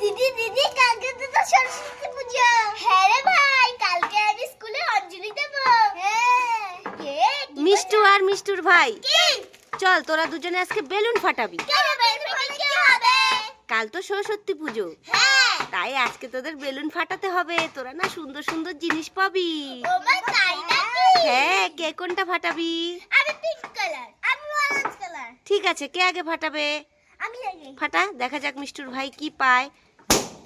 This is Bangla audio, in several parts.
দিদি দিদি কালকে তো তো সরস্বতী পূজা। হ্যাঁ রে ভাই কালকে আমি স্কুলে অঞ্জলি দেব। হ্যাঁ। মিষ্টু আর মিষ্টুর ভাই। চল তোরা দুজনে আজকে বেলুন ফাটাবি। কাল তো সরস্বতী পুজো। হ্যাঁ। তাই আজকে তোদের বেলুন ফাটাতে হবে। তোরা না সুন্দর সুন্দর জিনিস পাবি। হ্যাঁ কে কোনটা ফাটাবি? ঠিক আছে কে আগে ফাটাবে? আমি ফাটা দেখা যাক মিষ্টুর ভাই কি পায়।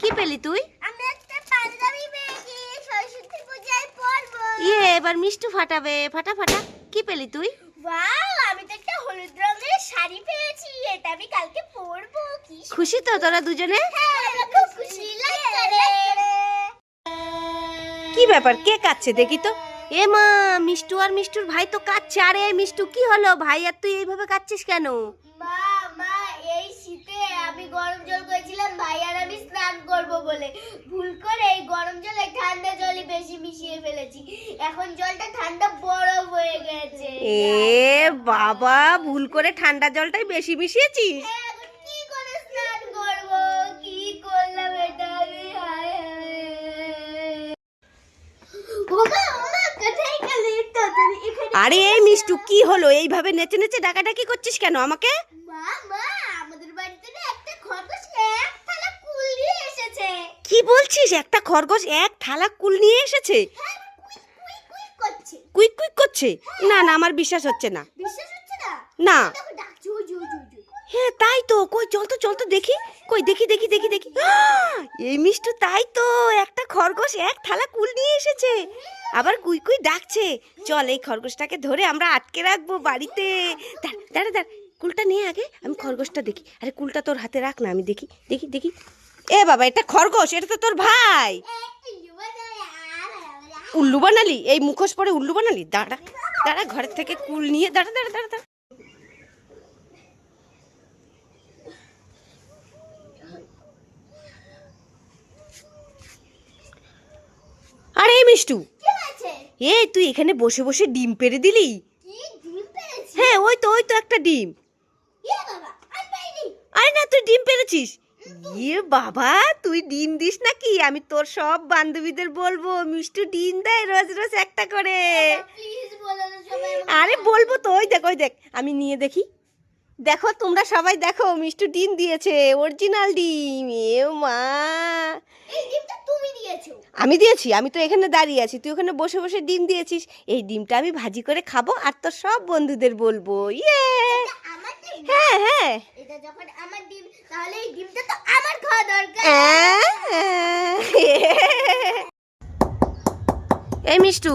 কি পেলি তুই? আমি একটা পাঞ্জাবি পেয়েছি সরস্বতী পূজায় পরবো ইয়ে এবার মিষ্টু ফাটাবে। ফাটা ফাটা কি পেলি তুই? ওয়াও আমি তো একটা হলুদ রঙের শাড়ি পেয়েছি এটা আমি কালকে পরবো কি খুশি তো তোরা দুজনে? হ্যাঁ খুব খুশি লাগছে কি ব্যাপার কে কাচ্ছে দেখি তো? এ মা মিষ্টু আর মিষ্টুর ভাই তো কাচ্ছে আরে মিষ্টু কি হলো? ভাই আর তুই এইভাবে কাচ্ছিস কেন? মা গরম জল করেছিলাম ভাই আর আমি স্নান করব বলে। ভুল করে এই গরম জলে ঠান্ডা জলই বেশি মিশিয়ে ফেলেছি। এখন জলটা ঠান্ডা বরফ হয়ে গেছে। এ বাবা ভুল করে ঠান্ডা জলটাই বেশি মিশিয়েছিস? এখন কি করে স্নান করব? কি করলাম এটা আমি? হায় হায়। আরে এই মিষ্টু কি হলো? এইভাবে নেচে নেচে ডাকাডাকি করছিস কেন আমাকে? মা মা আমাদের বাড়িতে না একটা খরগোশ এক থালা কুল দিয়ে এসেছে। কি বলছিস? একটা খরগোশ এক থালা কুল নিয়ে এসেছে? হ্যাঁ কুই কুই কুই করছে। কুইক কুইক করছে? না না আমার বিশ্বাস হচ্ছে না। না। হ্যাঁ তাই তো। কই চল তো চল তো দেখি। কই দেখি দেখি দেখি দেখি! এই মিষ্টু তাই তো। একটা খরগোশ এক থালা কুল নিয়ে এসেছে। আবার কুই কুই ডাকছে। চল এই খরগোশটাকে ধরে আমরা আটকে রাখব বাড়িতে। দাঁড়া দাঁড়া দাঁড়া। কুলটা নিয়ে আগে আমি খরগোশটা দেখি। আরে কুলটা তোর হাতে রাখ না আমি দেখি দেখি দেখি। এ বাবা এটা খরগোশ এটা তো তোর ভাই। এই। উল্লু বানালি? এই মুখোশ পরে উল্লু বানালি? দাঁড়া দাঁড়া ঘরের থেকে কুল নিয়ে দাঁড়া দাঁড়া দাঁড়া দাঁড়া। আরে এই মিষ্টু কি হয়েছে এ তুই এখানে বসে বসে ডিম পেড়ে দিলি? হ্যাঁ ওই তো ওই তো একটা ডিম ইয়ে বাবা আমি পাইনি আরে না তুই ডিম পেরেছিস? ইয়ে বাবা তুই ডিম দিস নাকি? আমি তোর সব বান্ধবীদের বলব মিষ্টু ডিম দেয় রোজ রোজ একটা করে। আরে বলব তো ওই দেখ ওই দেখ আমি নিয়ে দেখি। দেখো তোমরা সবাই দেখো মিষ্টু ডিম দিয়েছে অরিজিনাল ডিম এ মা। আমি দিয়েছি আমি তো এখানে দাঁড়িয়ে আছি তুই ওখানে বসে বসে ডিম দিয়েছিস। এই ডিমটা আমি ভাজি করে খাব আর তোর সব বন্ধুদের বলব ইয়ে। হ্যাঁ হ্যাঁ। এটা যখন আমার ডিম তাহলে এই ডিমটা তো আমার খাওয়া দরকার। এই মিষ্টু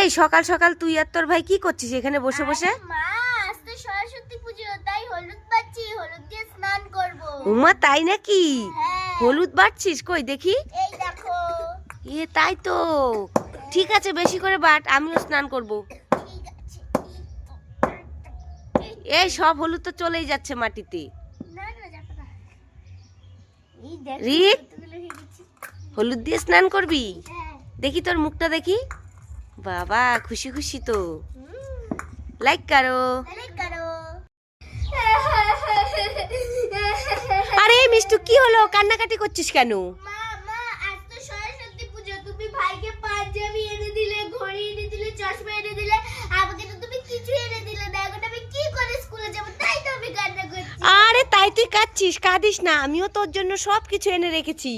এই সকাল সকাল তুই আর তোর ভাই কি করছিস এখানে বসে বসে? আরে মা আজ তো সরস্বতী পুজো তাই হলুদ পাচ্ছি হলুদ দিয়ে স্নান করব। উমা তাই নাকি? হ্যাঁ। হলুদ বাটছিস কই দেখি। এই দেখো। এ তাই তো। ঠিক আছে বেশি করে বাট আমিও স্নান করব। এই সব হলুদ তো চলেই যাচ্ছে মাটিতে। গেছে। হলুদ দিয়ে স্নান করবি? হ্যাঁ। দেখি তোর মুখটা দেখি। বাবা খুশি খুশি তো। লাইক করো। আরে মিষ্টু কি হলো? কান্নাকাটি করছিস কেন? সরস্বতী পুজো। তুমি ভাইকে পাঞ্জাবি এনে দিলে ঘড়ি এনে দিলে চশমা এনে দিলে আমাকে তো তুমি কিছু এনে দিলে না এখন আমি কি করে স্কুলে যাব তাই তো আমি তাই কাঁদছিস কাঁদিস না। আমিও তোর জন্য সব কিছু এনে রেখেছি।